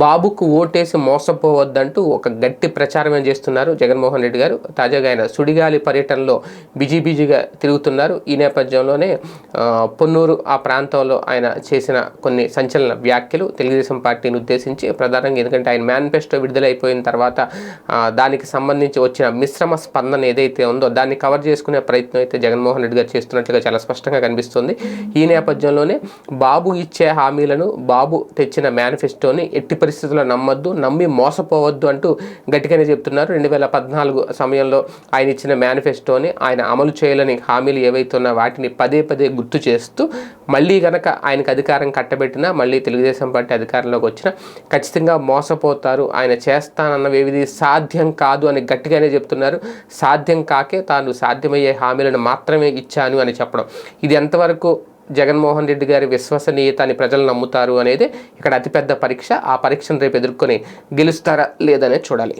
బాబుకు ఓటేసి మోసపోవద్దంటూ ఒక గట్టి ప్రచారం చేస్తున్నారు? జగన్మోహన్ రెడ్డి గారు తాజాగా ఆయన సుడిగాలి పర్యటనలో బిజీ బిజీగా తిరుగుతున్నారు. ఈ నేపథ్యంలోనే పొన్నూరు ఆ ప్రాంతంలో ఆయన చేసిన కొన్ని సంచలన వ్యాఖ్యలు తెలుగుదేశం పార్టీని ఉద్దేశించి ప్రధానంగా ఎందుకంటే ఆయన మేనిఫెస్టో విడుదలైపోయిన తర్వాత దానికి సంబంధించి వచ్చిన మిశ్రమ స్పందన ఏదైతే ఉందో దాన్ని కవర్ చేసుకునే ప్రయత్నం అయితే జగన్మోహన్ రెడ్డి గారు చేస్తున్నట్లుగా చాలా స్పష్టంగా కనిపిస్తుంది. ఈ నేపథ్యంలోనే బాబు ఇచ్చే హామీలను బాబు తెచ్చిన మేనిఫెస్టోని ఎట్టి పరిస్థితుల్లో నమ్మొద్దు నమ్మి మోసపోవద్దు అంటూ గట్టిగానే చెప్తున్నారు. రెండు వేల పద్నాలుగు సమయంలో ఆయన ఇచ్చిన మేనిఫెస్టోని ఆయన అమలు చేయాలని హామీలు ఏవైతే ఉన్నా వాటిని పదే పదే గుర్తు చేస్తూ మళ్ళీ గనక ఆయనకు అధికారం కట్టబెట్టినా మళ్ళీ తెలుగుదేశం పార్టీ అధికారంలోకి వచ్చినా ఖచ్చితంగా మోసపోతారు. ఆయన చేస్తానన్నవేది సాధ్యం కాదు అని గట్టిగానే చెప్తున్నారు. సాధ్యం కాకే తాను సాధ్యమయ్యే హామీలను మాత్రమే ఇచ్చాను అని చెప్పడం. ఇది ఎంతవరకు జగన్మోహన్ రెడ్డి గారి విశ్వసనీయత అని ప్రజలు నమ్ముతారు అనేది ఇక్కడ అతిపెద్ద పరీక్ష. ఆ పరీక్షను రేపు ఎదుర్కొని గెలుస్తారా లేదనే చూడాలి.